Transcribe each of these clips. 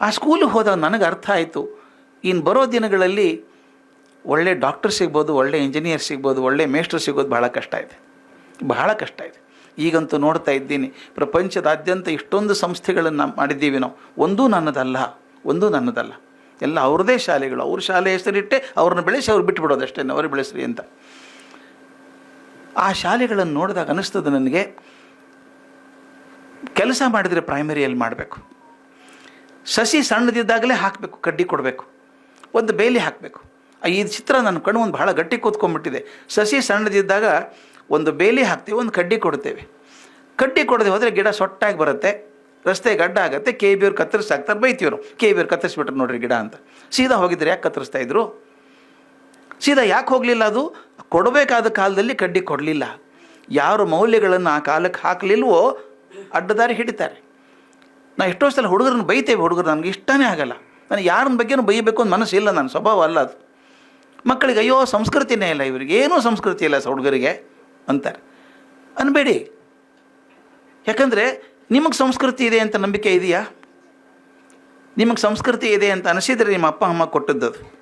ಆ ಸ್ಕೂಲಿಗೆ ಹೋದಾಗ ನನಗೆ ಅರ್ಥ ಆಯಿತು. ಇನ್ನು ಬರೋ ದಿನಗಳಲ್ಲಿ ಒಳ್ಳೆ ಡಾಕ್ಟರ್ ಸಿಗ್ಬೋದು, ಒಳ್ಳೆ ಇಂಜಿನಿಯರ್ ಸಿಗ್ಬೋದು, ಒಳ್ಳೆ ಮೇಸ್ಟ್ರು ಸಿಗೋದು ಬಹಳ ಕಷ್ಟ ಇದೆ. ಬಹಳ ಕಷ್ಟ ಇದೆ. ಈಗಂತೂ ನೋಡ್ತಾ ಇದ್ದೀನಿ, ಪ್ರಪಂಚದಾದ್ಯಂತ ಇಷ್ಟೊಂದು ಸಂಸ್ಥೆಗಳನ್ನು ಮಾಡಿದ್ದೀವಿ ನಾವು. ಒಂದೂ ನನ್ನದಲ್ಲ ಒಂದೂ ನನ್ನದಲ್ಲ. ಎಲ್ಲ ಅವ್ರದ್ದೇ ಶಾಲೆಗಳು. ಅವ್ರ ಶಾಲೆ ಹೆಸರಿಟ್ಟೆ ಅವ್ರನ್ನ ಬೆಳೆಸಿ ಅವ್ರು ಬಿಟ್ಟು ಬಿಡೋದಷ್ಟೇ ಅವ್ರಿಗೆ ಬೆಳೆಸ್ರಿ ಅಂತ. ಆ ಶಾಲೆಗಳನ್ನು ನೋಡಿದಾಗ ಅನ್ನಿಸ್ತದೆ ನನಗೆ, ಕೆಲಸ ಮಾಡಿದರೆ ಪ್ರೈಮರಿಯಲ್ಲಿ ಮಾಡಬೇಕು. ಸಸಿ ಸಣ್ಣದಿದ್ದಾಗಲೇ ಹಾಕಬೇಕು, ಕಡ್ಡಿ ಕೊಡಬೇಕು. ಒಂದು ಬೇಲಿ ಹಾಕಬೇಕು. ಈ ಚಿತ್ರ ನನ್ನ ಕಣ್ಣು ಒಂದು ಬಹಳ ಗಟ್ಟಿ ಕೂತ್ಕೊಂಡ್ಬಿಟ್ಟಿದೆ. ಸಸಿ ಸಣ್ಣದಿದ್ದಾಗ ಒಂದು ಬೇಲಿ ಹಾಕ್ತೀವಿ, ಒಂದು ಕಡ್ಡಿ ಕೊಡ್ತೇವೆ ಕಡ್ಡಿ ಕೊಡದೆ ಹೋದರೆ ಗಿಡ ಸೊಟ್ಟಾಗಿ ಬರುತ್ತೆ, ರಸ್ತೆ ಗಡ್ಡ ಆಗುತ್ತೆ, ಕೆ ಬಿ ಅವ್ರು ಕತ್ತರಿಸಾಕ್ತಾರೆ ಬೈತೀವ್ರು. ಕೆ ಬಿ ಅವ್ರು ಕತ್ತರಿಸ್ಬಿಟ್ರು ನೋಡ್ರಿ ಗಿಡ ಅಂತ. ಸೀದಾ ಹೋಗಿದ್ರೆ ಯಾಕೆ ಕತ್ತರಿಸ್ತಾ ಇದ್ರು? ಸೀದಾ ಯಾಕೆ ಹೋಗಲಿಲ್ಲ ಅದು? ಕೊಡಬೇಕಾದ ಕಾಲದಲ್ಲಿ ಕಡ್ಡಿ ಕೊಡಲಿಲ್ಲ. ಯಾರು ಮೌಲ್ಯಗಳನ್ನು ಆ ಕಾಲಕ್ಕೆ ಹಾಕಲಿಲ್ವೋ ಅಡ್ಡದಾರಿ ಹಿಡಿತಾರೆ. ನಾ ಎಷ್ಟೋ ಸಲ ಹುಡುಗರನ್ನ ಬೈತೇವೆ, ಹುಡುಗರು ನನಗೆ ಇಷ್ಟನೇ ಆಗಲ್ಲ. ನನಗೆ ಯಾರನ್ನ ಬಗ್ಗೆನೂ ಬೈಯಬೇಕು ಅಂತ ಮನಸ್ಸು ಇಲ್ಲ ನನ್ನ ಸ್ವಭಾವ ಅಲ್ಲ ಅದು. ಮಕ್ಕಳಿಗೆ ಅಯ್ಯೋ, ಸಂಸ್ಕೃತಿನೇ ಇಲ್ಲ ಇವರಿಗೆ. ಏನೂ ಸಂಸ್ಕೃತಿ ಇಲ್ಲ ಹುಡುಗರಿಗೆ ಅಂತಾರೆ. ಅನ್ಬೇಡಿ. ಯಾಕಂದರೆ ನಿಮಗೆ ಸಂಸ್ಕೃತಿ ಇದೆ ಅಂತ ನಂಬಿಕೆ ಇದೆಯಾ? ನಿಮಗೆ ಸಂಸ್ಕೃತಿ ಇದೆ ಅಂತ ಅನಿಸಿದರೆ ನಿಮ್ಮ ಅಪ್ಪ, ಅಮ್ಮ ಕೊಟ್ಟದ್ದು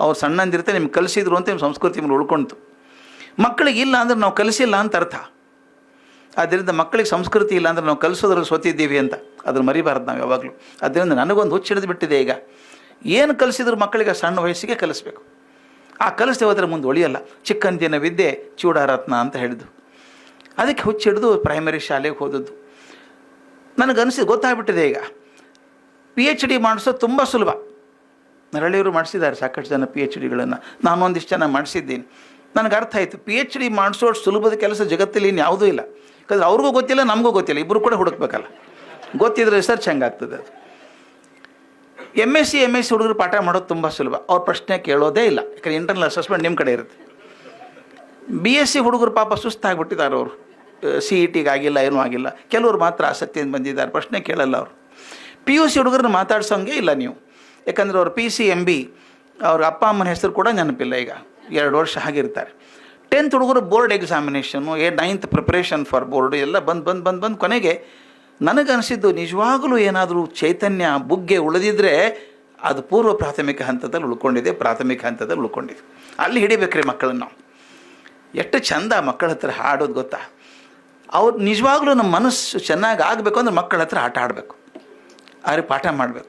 ಅವ್ರು ಸಣ್ಣಂದಿರ್ತಾರೆ ನಿಮ್ಗೆ ಕಲಿಸಿದ್ರು ಅಂತ ನಿಮ್ಮ ಸಂಸ್ಕೃತಿ ಮೇಲೆ ಉಳ್ಕೊಂತು ಮಕ್ಕಳಿಗೆ ಇಲ್ಲ ಅಂದ್ರೆ ನಾವು ಕಲಿಸಿಲ್ಲ ಅಂತ ಅರ್ಥ. ಆದ್ದರಿಂದ ಮಕ್ಕಳಿಗೆ ಸಂಸ್ಕೃತಿ ಇಲ್ಲ ಅಂದ್ರೆ ನಾವು ಕಲಿಸೋದ್ರಲ್ಲಿ ಸೋತಿದ್ದೀವಿ ಅಂತ. ಅದನ್ನು ಮರಿಬಾರ್ದು ನಾವು ಯಾವಾಗಲೂ. ಅದರಿಂದ ನನಗೊಂದು ಹುಚ್ಚಿಡಿದು ಬಿಟ್ಟಿದೆ ಈಗ. ಏನು ಕಲಿಸಿದ್ರು ಮಕ್ಕಳಿಗೆ ಸಣ್ಣ ವಯಸ್ಸಿಗೆ ಕಲಿಸ್ಬೇಕು. ಆ ಕಲಿಸ್ದೆ ಹೋದರೆ ಮುಂದೆ ಉಳಿಯಲ್ಲ ಚಿಕ್ಕಂದಿನ ವಿದ್ಯೆ ಚೂಡಾರತ್ನ ಅಂತ ಹೇಳಿದ್ದು. ಅದಕ್ಕೆ ಹುಚ್ಚಿಡಿದು ಪ್ರೈಮರಿ ಶಾಲೆಗೆ ಹೋದದ್ದು. ನನಗನ್ನಿಸಿದ ಗೊತ್ತಾಗ್ಬಿಟ್ಟಿದೆ ಈಗ. ಪಿ ಎಚ್ ಡಿ ಮಾಡಿಸೋದು ತುಂಬ ಸುಲಭ. ನರಳಿಯವರು ಮಾಡಿಸಿದ್ದಾರೆ ಸಾಕಷ್ಟು ಜನ ಪಿ ಎಚ್ ಡಿಗಳನ್ನು ನಾನು ಒಂದಿಷ್ಟು ಜನ ಮಾಡಿಸಿದ್ದೀನಿ. ನನಗೆ ಅರ್ಥ ಆಯಿತು. ಪಿ ಎಚ್ ಡಿ ಮಾಡಿಸೋ ಸುಲಭದ ಕೆಲಸ ಜಗತ್ತಲ್ಲಿ ಇನ್ನು ಯಾವುದೂ ಇಲ್ಲ. ಯಾಕಂದರೆ ಅವ್ರಿಗೂ ಗೊತ್ತಿಲ್ಲ, ನಮಗೂ ಗೊತ್ತಿಲ್ಲ. ಇಬ್ಬರು ಕೂಡ ಹುಡುಕ್ಬೇಕಲ್ಲ. ಗೊತ್ತಿದ್ರೆ ರಿಸರ್ಚ್ ಹೆಂಗಾಗ್ತದೆ ಅದು? M S C M S C ಹುಡುಗರು ಪಾಠ ಮಾಡೋದು ತುಂಬ ಸುಲಭ. ಅವ್ರ ಪ್ರಶ್ನೆ ಕೇಳೋದೇ ಇಲ್ಲ. ಯಾಕಂದ್ರೆ ಇಂಟರ್ನಲ್ ಅಸೆಸ್ಮೆಂಟ್ ನಿಮ್ಮ ಕಡೆ ಇರುತ್ತೆ. ಬಿ ಎಸ್ ಸಿ ಹುಡುಗರು ಪಾಪ ಸುಸ್ತಾಗ್ಬಿಟ್ಟಿದ್ದಾರೆ ಅವರು. ಸಿ ಇ ಟಿಗೆ ಆಗಿಲ್ಲ, ಏನೂ ಆಗಿಲ್ಲ. ಕೆಲವರು ಮಾತ್ರ ಆಸಕ್ತಿಯಿಂದ ಬಂದಿದ್ದಾರೆ. ಪ್ರಶ್ನೆ ಕೇಳಲ್ಲ ಅವರು. ಪಿ ಯು ಸಿ ಹುಡುಗರನ್ನ ಮಾತಾಡ್ಸೋಂಗೆ ಇಲ್ಲ ನೀವು. ಯಾಕಂದರೆ ಅವ್ರು ಪಿ ಸಿ ಎಂ ಬಿ ಅವ್ರ ಅಪ್ಪ ಅಮ್ಮನ ಹೆಸರು ಕೂಡ ನೆನಪಿಲ್ಲ ಈಗ. ಎರಡು ವರ್ಷ ಆಗಿರ್ತಾರೆ ಟೆಂತ್ ಹುಡುಗರು ಬೋರ್ಡ್ ಎಕ್ಸಾಮಿನೇಷನು ಏ ನೈನ್ತ್ ಪ್ರಿಪ್ರೇಷನ್ ಫಾರ್ ಬೋರ್ಡು ಎಲ್ಲ ಬಂದು ಬಂದು ಬಂದು ಬಂದು ಕೊನೆಗೆ ನನಗನ್ನಿಸಿದ್ದು ನಿಜವಾಗಲೂ ಏನಾದರೂ ಚೈತನ್ಯ ಬುಗ್ಗೆ ಉಳಿದಿದ್ರೆ ಅದು ಪೂರ್ವ ಪ್ರಾಥಮಿಕ ಹಂತದಲ್ಲಿ ಉಳ್ಕೊಂಡಿದೆ, ಪ್ರಾಥಮಿಕ ಹಂತದಲ್ಲಿ ಉಳ್ಕೊಂಡಿದೆ. ಅಲ್ಲಿ ಹಿಡಿಬೇಕ್ರಿ ಮಕ್ಕಳನ್ನು. ಎಷ್ಟು ಚಂದ ಮಕ್ಕಳ ಹತ್ರ ಹಾಡೋದು ಗೊತ್ತಾ? ಅವ್ರು ನಿಜವಾಗ್ಲೂ ನಮ್ಮ ಮನಸ್ಸು ಚೆನ್ನಾಗಿ ಆಗಬೇಕು ಅಂದ್ರೆ ಮಕ್ಕಳ ಹತ್ರ ಆಟ ಆಡಬೇಕು. ಅವ್ರಿಗೆ ಪಾಠ ಮಾಡಬೇಕು.